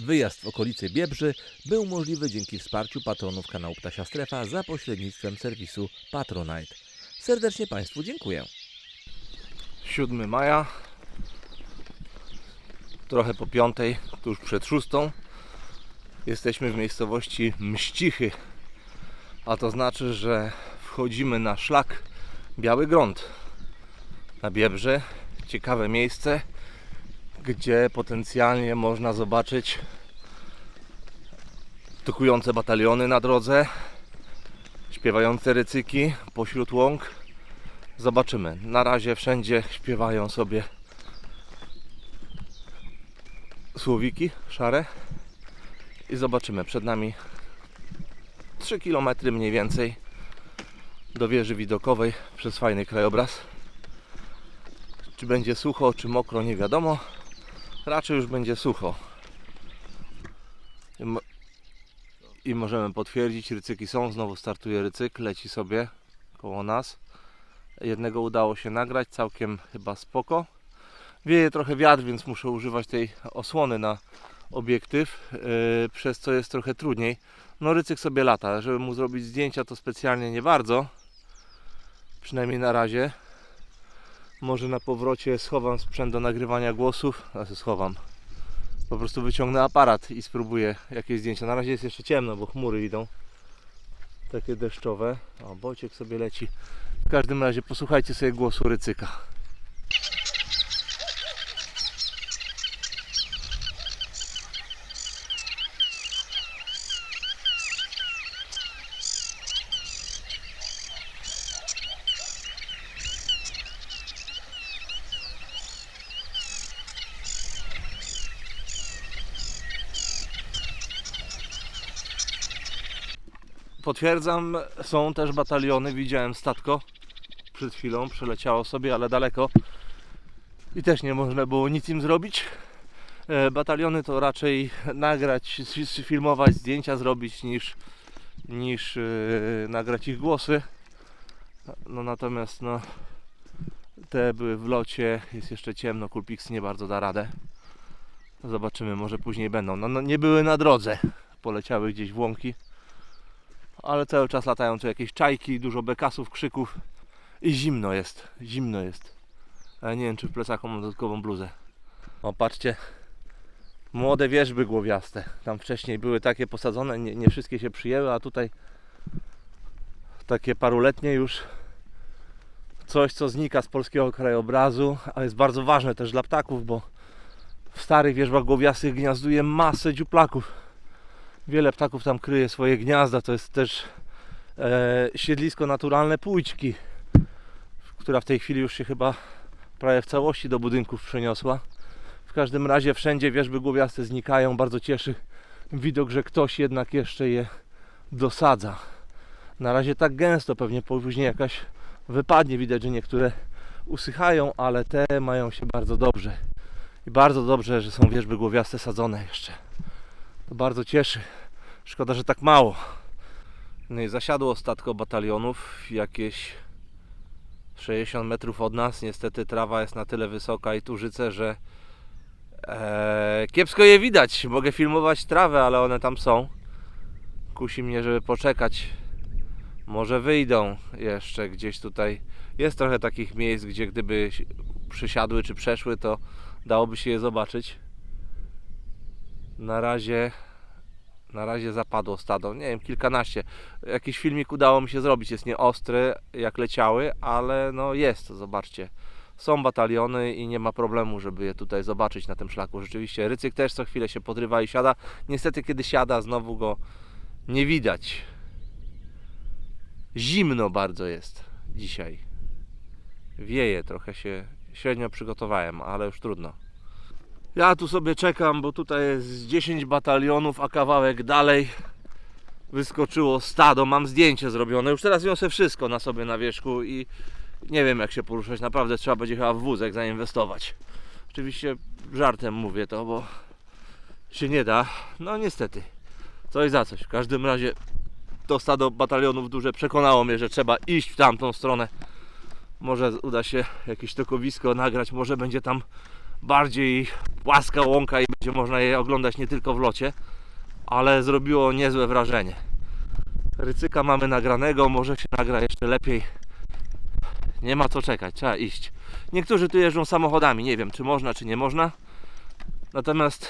Wyjazd w okolice Biebrzy był możliwy dzięki wsparciu patronów kanału Ptasia Strefa za pośrednictwem serwisu Patronite. Serdecznie Państwu dziękuję. 7 maja, trochę po piątej, tuż przed szóstą. Jesteśmy w miejscowości Mścichy, a to znaczy, że wchodzimy na szlak Biały Grąd na Biebrze. Ciekawe miejsce, gdzie potencjalnie można zobaczyć tokujące bataliony na drodze, śpiewające rycyki pośród łąk. Zobaczymy. Na razie wszędzie śpiewają sobie słowiki szare i zobaczymy. Przed nami 3 km mniej więcej do wieży widokowej przez fajny krajobraz. Czy będzie sucho, czy mokro, nie wiadomo. Raczej już będzie sucho. I, mo- I możemy potwierdzić, rycyki są. Znowu startuje rycyk, leci sobie koło nas. Jednego udało się nagrać, całkiem chyba spoko. Wieje trochę wiatr, więc muszę używać tej osłony na obiektyw, yy, przez co jest trochę trudniej. No rycyk sobie lata, żeby mu zrobić zdjęcia to specjalnie nie bardzo. Przynajmniej na razie. Może na powrocie schowam sprzęt do nagrywania głosów. Znaczy schowam. Po prostu wyciągnę aparat i spróbuję jakieś zdjęcia. Na razie jest jeszcze ciemno, bo chmury idą. Takie deszczowe. O, bociek sobie leci. W każdym razie posłuchajcie sobie głosu rycyka. Potwierdzam, są też bataliony. Widziałem statko przed chwilą, przeleciało sobie, ale daleko i też nie można było nic im zrobić. E, Bataliony to raczej nagrać, filmować, zdjęcia zrobić niż, niż e, nagrać ich głosy. No natomiast no, te były w locie, jest jeszcze ciemno, Kulpix nie bardzo da radę. Zobaczymy, może później będą. No, no nie były na drodze, poleciały gdzieś w łąki ale cały czas latają tu jakieś czajki, dużo bekasów, krzyków i zimno jest, zimno jest. Ale nie wiem, czy w plecaku mam dodatkową bluzę. O, patrzcie, młode wierzby głowiaste. Tam wcześniej były takie posadzone, nie, nie wszystkie się przyjęły, a tutaj takie paruletnie już coś, co znika z polskiego krajobrazu, a jest bardzo ważne też dla ptaków, bo w starych wierzbach głowiastych gniazduje masę dziuplaków. Wiele ptaków tam kryje swoje gniazda. To jest też e, siedlisko naturalne pójczki, która w tej chwili już się chyba prawie w całości do budynków przeniosła. W każdym razie wszędzie wierzby głowiaste znikają. Bardzo cieszy widok, że ktoś jednak jeszcze je dosadza. Na razie tak gęsto, pewnie później jakaś wypadnie. Widać, że niektóre usychają, ale te mają się bardzo dobrze. I bardzo dobrze, że są wierzby głowiaste sadzone jeszcze. To bardzo cieszy. Szkoda, że tak mało. No i zasiadło statko batalionów jakieś 60 metrów od nas. Niestety trawa jest na tyle wysoka i tużyce, że e, kiepsko je widać. Mogę filmować trawę, ale one tam są. Kusi mnie, żeby poczekać. Może wyjdą jeszcze gdzieś tutaj. Jest trochę takich miejsc, gdzie gdyby przysiadły czy przeszły, to dałoby się je zobaczyć. Na razie na razie zapadło stado, nie wiem, kilkanaście. Jakiś filmik udało mi się zrobić, jest nieostry jak leciały, ale no jest, zobaczcie. Są bataliony i nie ma problemu, żeby je tutaj zobaczyć na tym szlaku. Rzeczywiście rycyk też co chwilę się podrywa i siada. Niestety kiedy siada znowu go nie widać. Zimno bardzo jest dzisiaj. Wieje, trochę się średnio przygotowałem, ale już trudno. Ja tu sobie czekam, bo tutaj jest 10 batalionów, a kawałek dalej wyskoczyło stado. Mam zdjęcie zrobione. Już teraz niosę wszystko na sobie na wierzchu i nie wiem jak się poruszać. Naprawdę trzeba będzie chyba w wózek zainwestować. Oczywiście żartem mówię to, bo się nie da. No niestety. Coś za coś. W każdym razie to stado batalionów duże przekonało mnie, że trzeba iść w tamtą stronę. Może uda się jakieś tokowisko nagrać, może będzie tam bardziej płaska łąka i będzie można je oglądać nie tylko w locie, ale zrobiło niezłe wrażenie. Rycyka mamy nagranego, może się nagra jeszcze lepiej. Nie ma co czekać, trzeba iść. Niektórzy tu jeżdżą samochodami, nie wiem czy można, czy nie można. Natomiast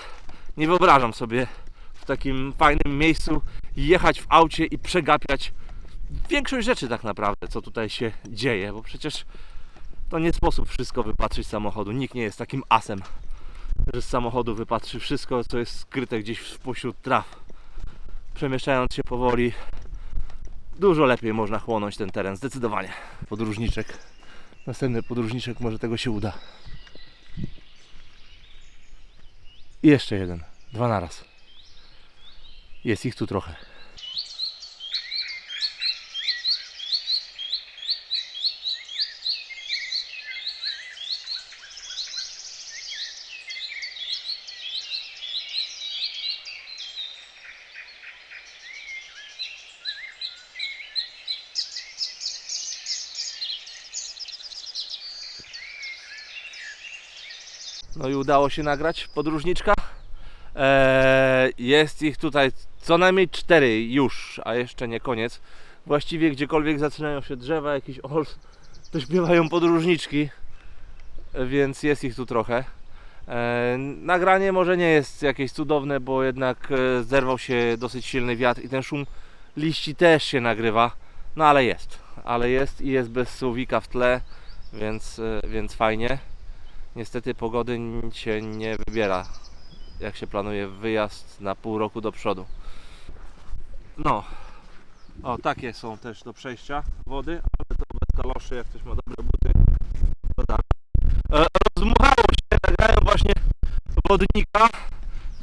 nie wyobrażam sobie w takim fajnym miejscu jechać w aucie i przegapiać większość rzeczy tak naprawdę, co tutaj się dzieje, bo przecież to nie sposób wszystko wypatrzyć z samochodu. Nikt nie jest takim asem, że z samochodu wypatrzy wszystko, co jest skryte gdzieś pośród traw. Przemieszczając się powoli, dużo lepiej można chłonąć ten teren, zdecydowanie. Podróżniczek, następny podróżniczek, może tego się uda. I jeszcze jeden, dwa naraz. Jest ich tu trochę. No i udało się nagrać podróżniczka. Eee, jest ich tutaj co najmniej cztery już, a jeszcze nie koniec. Właściwie gdziekolwiek zaczynają się drzewa, jakiś ols, to śpiewają podróżniczki, więc jest ich tu trochę. Eee, nagranie może nie jest jakieś cudowne, bo jednak e, zerwał się dosyć silny wiatr i ten szum liści też się nagrywa, no ale jest, ale jest i jest bez słowika w tle, więc, e, więc fajnie. Niestety pogody się nie wybiera, jak się planuje wyjazd na pół roku do przodu. No, o takie są też do przejścia wody, ale to bez kaloszy, jak ktoś ma dobre buty, to. E, rozmuchało się, nagrałem właśnie wodnika,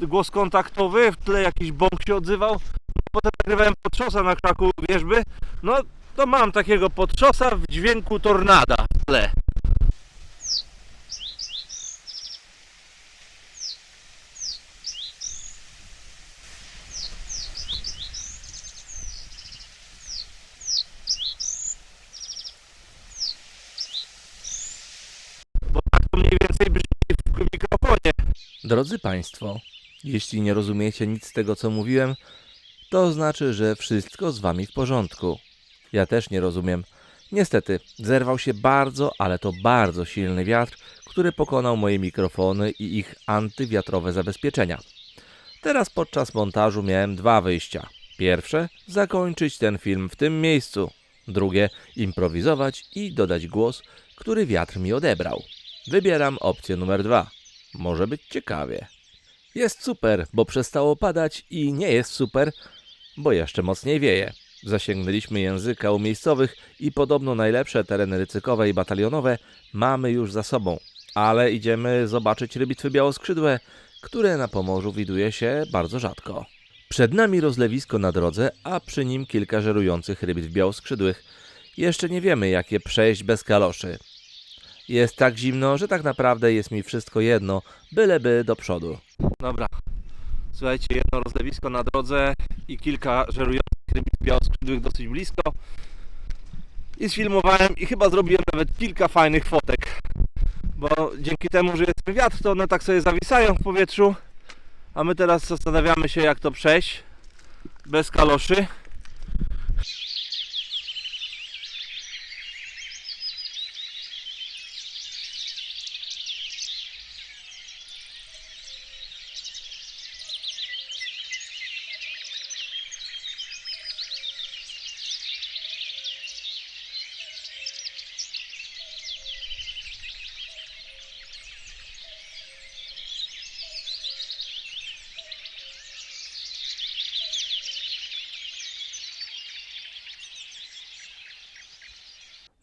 głos kontaktowy, w tle jakiś bąk się odzywał, potem nagrywałem potrzosa na krzaku wierzby, no to mam takiego potrzosa w dźwięku tornada w tle. bo tak to mniej więcej brzmi w mikrofonie. Drodzy Państwo, jeśli nie rozumiecie nic z tego, co mówiłem, to znaczy, że wszystko z Wami w porządku. Ja też nie rozumiem. Niestety, zerwał się bardzo, ale to bardzo silny wiatr, który pokonał moje mikrofony i ich antywiatrowe zabezpieczenia. Teraz podczas montażu miałem dwa wyjścia. Pierwsze, zakończyć ten film w tym miejscu. Drugie, improwizować i dodać głos, który wiatr mi odebrał. Wybieram opcję numer dwa. Może być ciekawie. Jest super, bo przestało padać i nie jest super, bo jeszcze mocniej wieje. Zasięgnęliśmy języka u miejscowych i podobno najlepsze tereny rycykowe i batalionowe mamy już za sobą. Ale idziemy zobaczyć rybitwy białoskrzydłe, które na Pomorzu widuje się bardzo rzadko. Przed nami rozlewisko na drodze, a przy nim kilka żerujących rybitw białoskrzydłych. Jeszcze nie wiemy, jak je przejść bez kaloszy. Jest tak zimno, że tak naprawdę jest mi wszystko jedno, byleby do przodu. Dobra. Słuchajcie, jedno rozlewisko na drodze i kilka żerujących rybic białoskrzydłych dosyć blisko. I sfilmowałem i chyba zrobiłem nawet kilka fajnych fotek. Bo dzięki temu, że jest wiatr, to one tak sobie zawisają w powietrzu. A my teraz zastanawiamy się, jak to przejść bez kaloszy.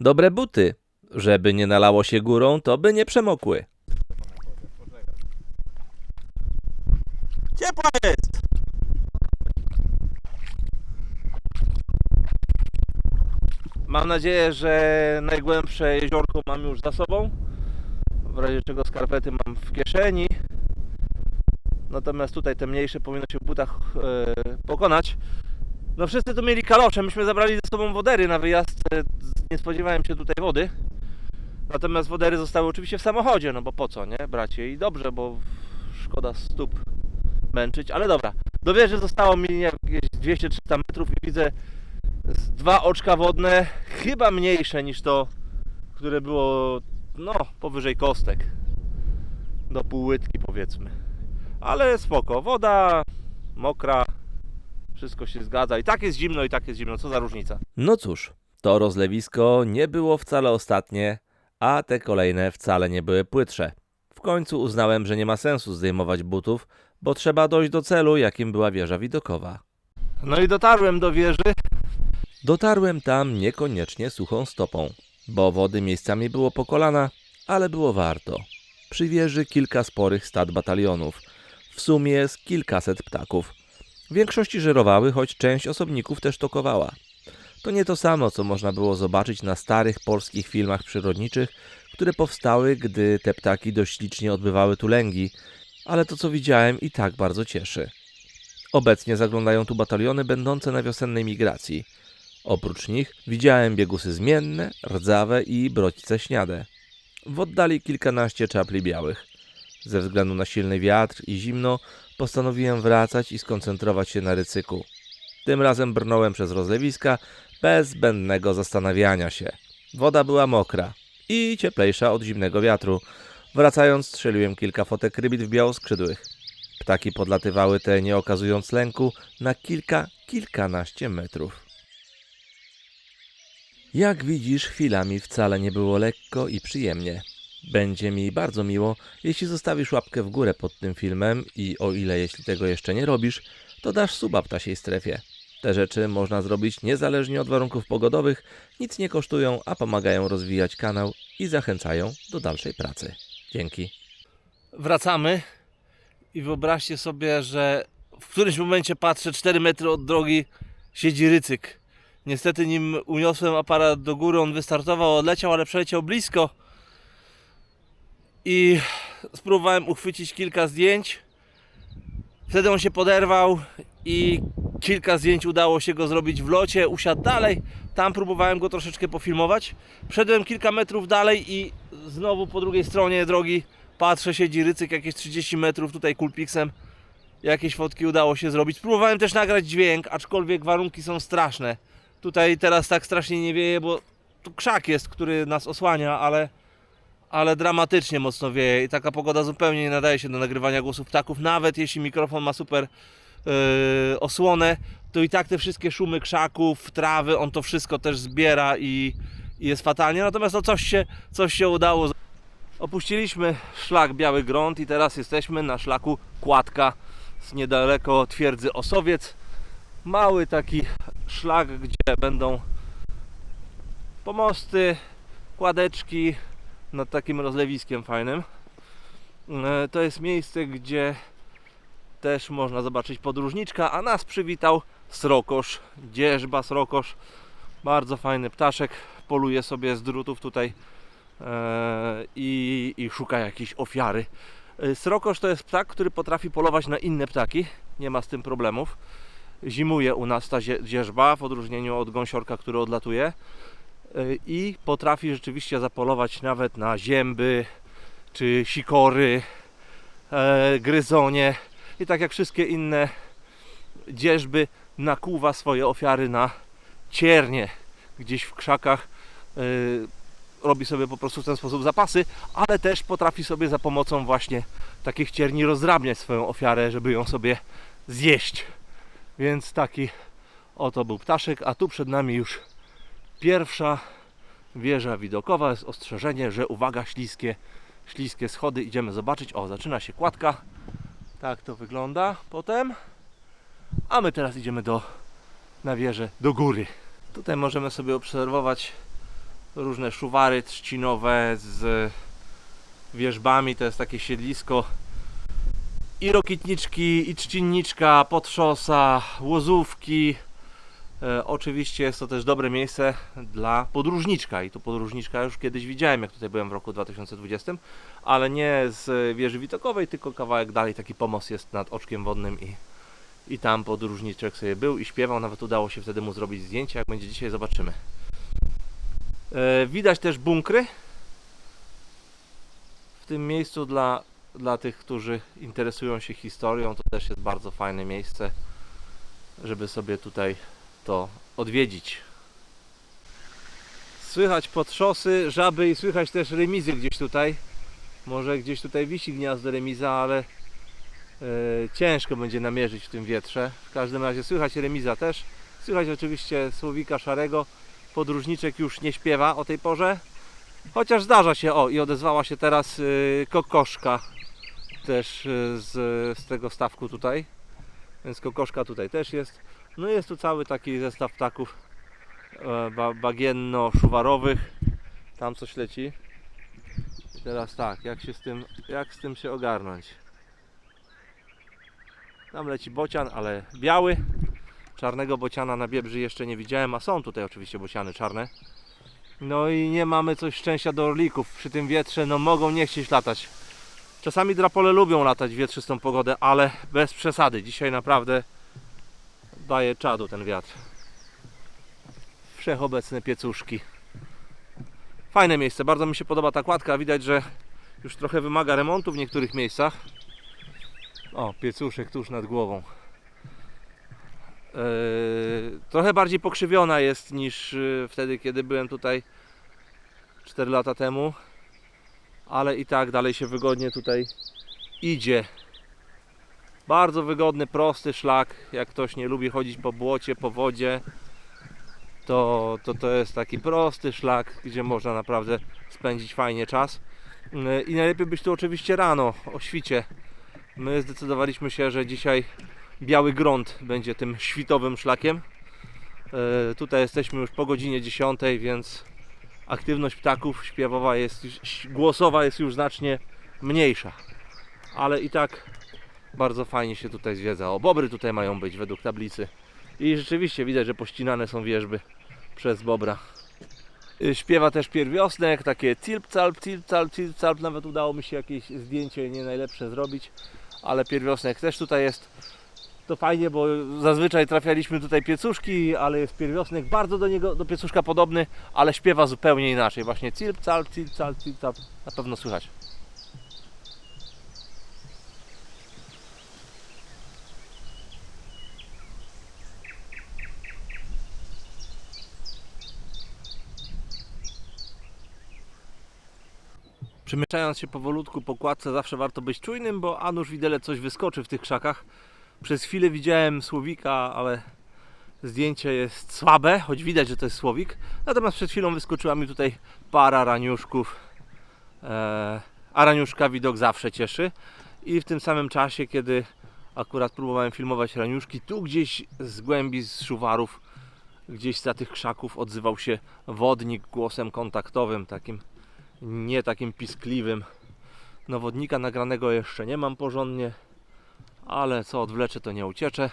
Dobre buty. Żeby nie nalało się górą, to by nie przemokły. Ciepła jest! Mam nadzieję, że najgłębsze jeziorko mam już za sobą. W razie czego skarpety mam w kieszeni. Natomiast tutaj te mniejsze powinno się w butach e, pokonać. No wszyscy tu mieli kalosze, myśmy zabrali ze sobą wodery na wyjazd. e, Nie spodziewałem się tutaj wody. Natomiast wodery zostały oczywiście w samochodzie, no bo po co, nie? Bracie i dobrze, bo szkoda stóp męczyć, ale dobra. Do wieży zostało mi jakieś 200-300 metrów i widzę dwa oczka wodne, chyba mniejsze niż to, które było, no, powyżej kostek. Do półłytki powiedzmy. Ale spoko, woda mokra, wszystko się zgadza. I tak jest zimno, i tak jest zimno, co za różnica. No cóż, to rozlewisko nie było wcale ostatnie, a te kolejne wcale nie były płytsze. W końcu uznałem, że nie ma sensu zdejmować butów, bo trzeba dojść do celu, jakim była wieża widokowa. No i dotarłem do wieży. Dotarłem tam niekoniecznie suchą stopą, bo wody miejscami było po kolana, ale było warto. Przy wieży kilka sporych stad batalionów, w sumie z kilkaset ptaków. W większości żerowały, choć część osobników też tokowała. To nie to samo, co można było zobaczyć na starych polskich filmach przyrodniczych, które powstały, gdy te ptaki dość licznie odbywały tu lęgi, ale to co widziałem i tak bardzo cieszy. Obecnie zaglądają tu bataliony będące na wiosennej migracji. Oprócz nich widziałem biegusy zmienne, rdzawe i brodźce śniade. W oddali kilkanaście czapli białych. Ze względu na silny wiatr i zimno postanowiłem wracać i skoncentrować się na rycyku. Tym razem brnąłem przez rozlewiska bez zbędnego zastanawiania się. Woda była mokra i cieplejsza od zimnego wiatru. Wracając strzeliłem kilka fotek rybit w białoskrzydłych. Ptaki podlatywały te, nie okazując lęku, na kilka, kilkanaście metrów. Jak widzisz, chwilami wcale nie było lekko i przyjemnie. Będzie mi bardzo miło, jeśli zostawisz łapkę w górę pod tym filmem i o ile jeśli tego jeszcze nie robisz, to dasz suba ptasiej strefie. Te rzeczy można zrobić niezależnie od warunków pogodowych, nic nie kosztują, a pomagają rozwijać kanał i zachęcają do dalszej pracy. Dzięki. Wracamy i wyobraźcie sobie, że w którymś momencie patrzę 4 metry od drogi siedzi rycyk. Niestety nim uniosłem aparat do góry, on wystartował, odleciał, ale przeleciał blisko. I spróbowałem uchwycić kilka zdjęć. Wtedy on się poderwał i kilka zdjęć udało się go zrobić w locie. Usiadł dalej. Tam próbowałem go troszeczkę pofilmować. Wszedłem kilka metrów dalej i znowu po drugiej stronie drogi patrzę, siedzi rycyk jakieś 30 metrów tutaj kulpiksem. Jakieś fotki udało się zrobić. Próbowałem też nagrać dźwięk, aczkolwiek warunki są straszne. Tutaj teraz tak strasznie nie wieje, bo tu krzak jest, który nas osłania, ale, ale dramatycznie mocno wieje i taka pogoda zupełnie nie nadaje się do nagrywania głosów ptaków. Nawet jeśli mikrofon ma super yy, osłonę, to i tak te wszystkie szumy krzaków, trawy, on to wszystko też zbiera i, i jest fatalnie. Natomiast no coś się, coś się udało. Opuściliśmy szlak Biały Grąd i teraz jesteśmy na szlaku Kładka z niedaleko twierdzy Osowiec. Mały taki szlak, gdzie będą pomosty, kładeczki nad takim rozlewiskiem fajnym. E, To jest miejsce, gdzie też można zobaczyć podróżniczka, a nas przywitał srokosz, dzierżba srokosz. Bardzo fajny ptaszek, poluje sobie z drutów tutaj e, i, i szuka jakiejś ofiary. E, Srokosz to jest ptak, który potrafi polować na inne ptaki, nie ma z tym problemów. Zimuje u nas ta zie- dzierżba, w odróżnieniu od gąsiorka, który odlatuje. E, I potrafi rzeczywiście zapolować nawet na zięby, czy sikory, e, gryzonie. I tak jak wszystkie inne dzierżby, nakłuwa swoje ofiary na ciernie gdzieś w krzakach. e, robi sobie po prostu w ten sposób zapasy, ale też potrafi sobie za pomocą właśnie takich cierni rozdrabniać swoją ofiarę, żeby ją sobie zjeść. Więc taki oto był ptaszek, a tu przed nami już pierwsza wieża widokowa. Jest ostrzeżenie, że uwaga, śliskie, śliskie schody. Idziemy zobaczyć. O, zaczyna się kładka. Tak to wygląda potem. A my teraz idziemy do, na wieżę do góry. Tutaj możemy sobie obserwować różne szuwary trzcinowe z wierzbami. To jest takie siedlisko i rokitniczki, i trzcinniczka, potrzosa, łozówki. E, oczywiście jest to też dobre miejsce dla podróżniczka i tu podróżniczka już kiedyś widziałem, jak tutaj byłem w roku 2020, ale nie z wieży widokowej, tylko kawałek dalej taki pomost jest nad oczkiem wodnym i, i tam podróżniczek sobie był i śpiewał, nawet udało się wtedy mu zrobić zdjęcie, jak będzie dzisiaj zobaczymy. E, widać też bunkry w tym miejscu dla, dla tych, którzy interesują się historią, to też jest bardzo fajne miejsce, żeby sobie tutaj to odwiedzić. Słychać podszosy, żaby i słychać też remizy gdzieś tutaj. Może gdzieś tutaj wisi gniazdo remiza, ale e, ciężko będzie namierzyć w tym wietrze. W każdym razie słychać remiza też. Słychać oczywiście słowika szarego. Podróżniczek już nie śpiewa o tej porze. Chociaż zdarza się, o i odezwała się teraz y, kokoszka też y, z, z tego stawku tutaj. Więc kokoszka tutaj też jest. No jest tu cały taki zestaw ptaków e, ba, bagienno-szuwarowych. Tam coś leci. I teraz tak, jak się z tym, jak z tym się ogarnąć? Tam leci bocian, ale biały. Czarnego bociana na biebrzy jeszcze nie widziałem, a są tutaj oczywiście bociany czarne. No i nie mamy coś szczęścia do orlików. Przy tym wietrze no mogą nie chcieć latać. Czasami drapole lubią latać w wietrzystą pogodę, ale bez przesady. Dzisiaj naprawdę daje czadu ten wiatr. Wszechobecne piecuszki. Fajne miejsce, bardzo mi się podoba ta kładka. Widać, że już trochę wymaga remontu w niektórych miejscach. O, piecuszek tuż nad głową. Eee, trochę bardziej pokrzywiona jest niż y, wtedy, kiedy byłem tutaj 4 lata temu, ale i tak dalej się wygodnie tutaj idzie. Bardzo wygodny, prosty szlak. Jak ktoś nie lubi chodzić po błocie, po wodzie, to, to to jest taki prosty szlak, gdzie można naprawdę spędzić fajnie czas. Yy, I najlepiej być tu oczywiście rano, o świcie. My zdecydowaliśmy się, że dzisiaj Biały Grąd będzie tym świtowym szlakiem. E, Tutaj jesteśmy już po godzinie 10, więc aktywność ptaków śpiewowa jest, głosowa jest już znacznie mniejsza. Ale i tak bardzo fajnie się tutaj zwiedza. O, bobry tutaj mają być według tablicy. I rzeczywiście widać, że pościnane są wierzby przez bobra. Y, Śpiewa też pierwiosnek, takie tilp-calp, tilp-calp, tilp-calp. Nawet udało mi się jakieś zdjęcie nie najlepsze zrobić, ale pierwiosnek też tutaj jest to fajnie, bo zazwyczaj trafialiśmy tutaj piecuszki, ale jest pierwiosnek bardzo do niego, do piecuszka podobny, ale śpiewa zupełnie inaczej. Właśnie cilp, calp, cilp, calp, cilp, calp. Na pewno słychać. Przemieszczając się powolutku po kładce zawsze warto być czujnym, bo a nuż widelec coś wyskoczy w tych krzakach. Przez chwilę widziałem słowika, ale zdjęcie jest słabe, choć widać, że to jest słowik. Natomiast przed chwilą wyskoczyła mi tutaj para raniuszków. Eee, a raniuszka widok zawsze cieszy. I w tym samym czasie, kiedy akurat próbowałem filmować raniuszki, tu gdzieś z głębi, z szuwarów, gdzieś za tych krzaków odzywał się wodnik głosem kontaktowym, takim nie takim piskliwym. No wodnika nagranego jeszcze nie mam porządnie, ale co odwleczę to nie ucieczę.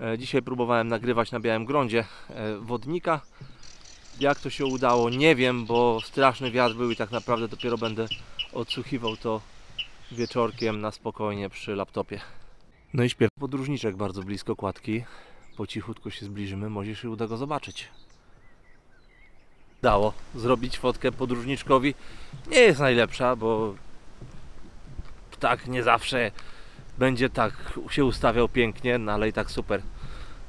E, Dzisiaj próbowałem nagrywać na białym grądzie e, wodnika. Jak to się udało, nie wiem, bo straszny wiatr był i tak naprawdę dopiero będę odsłuchiwał to wieczorkiem na spokojnie przy laptopie. No i śpiew podróżniczek bardzo blisko kładki. Po cichutku się zbliżymy, może się uda go zobaczyć. Dało zrobić fotkę podróżniczkowi. Nie jest najlepsza, bo ptak nie zawsze będzie tak się ustawiał pięknie, no ale i tak super.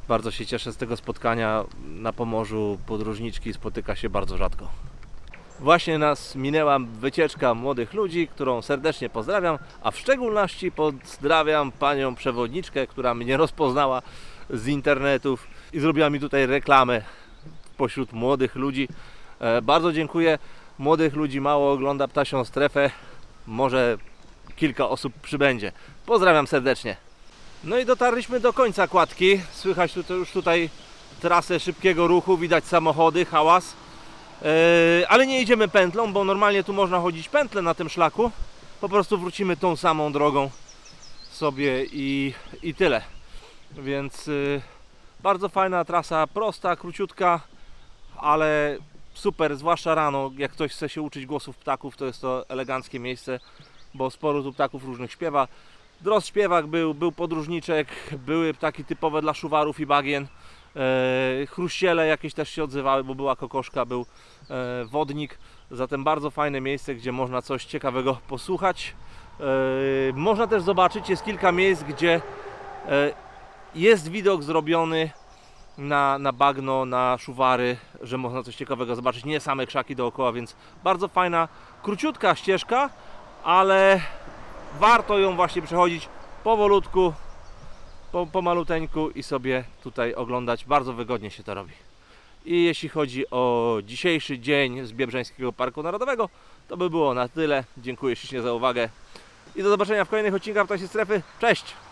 Bardzo się cieszę z tego spotkania. Na Pomorzu podróżniczki spotyka się bardzo rzadko. Właśnie nas minęła wycieczka młodych ludzi, którą serdecznie pozdrawiam, a w szczególności pozdrawiam panią przewodniczkę, która mnie rozpoznała z internetów i zrobiła mi tutaj reklamę pośród młodych ludzi. E, Bardzo dziękuję. Młodych ludzi mało ogląda ptasią strefę. Może kilka osób przybędzie. Pozdrawiam serdecznie. No i dotarliśmy do końca kładki. Słychać tu, już tutaj trasę szybkiego ruchu, widać samochody, hałas. E, ale nie idziemy pętlą, bo normalnie tu można chodzić pętlę na tym szlaku. Po prostu wrócimy tą samą drogą sobie i, i tyle. Więc y, bardzo fajna trasa, prosta, króciutka, ale super, zwłaszcza rano, jak ktoś chce się uczyć głosów ptaków, to jest to eleganckie miejsce, bo sporo tu ptaków różnych śpiewa. Drost śpiewak był, był podróżniczek, były ptaki typowe dla szuwarów i bagien. E, chruściele jakieś też się odzywały, bo była kokoszka, był e, wodnik. Zatem bardzo fajne miejsce, gdzie można coś ciekawego posłuchać. E, Można też zobaczyć, jest kilka miejsc, gdzie e, jest widok zrobiony na, na bagno, na szuwary, że można coś ciekawego zobaczyć, nie same krzaki dookoła, więc bardzo fajna, króciutka ścieżka, ale warto ją właśnie przechodzić powolutku, po, pomaluteńku i sobie tutaj oglądać. Bardzo wygodnie się to robi. I jeśli chodzi o dzisiejszy dzień z Biebrzańskiego Parku Narodowego, to by było na tyle. Dziękuję ślicznie za uwagę i do zobaczenia w kolejnych odcinkach Ptasiej Strefy. Cześć!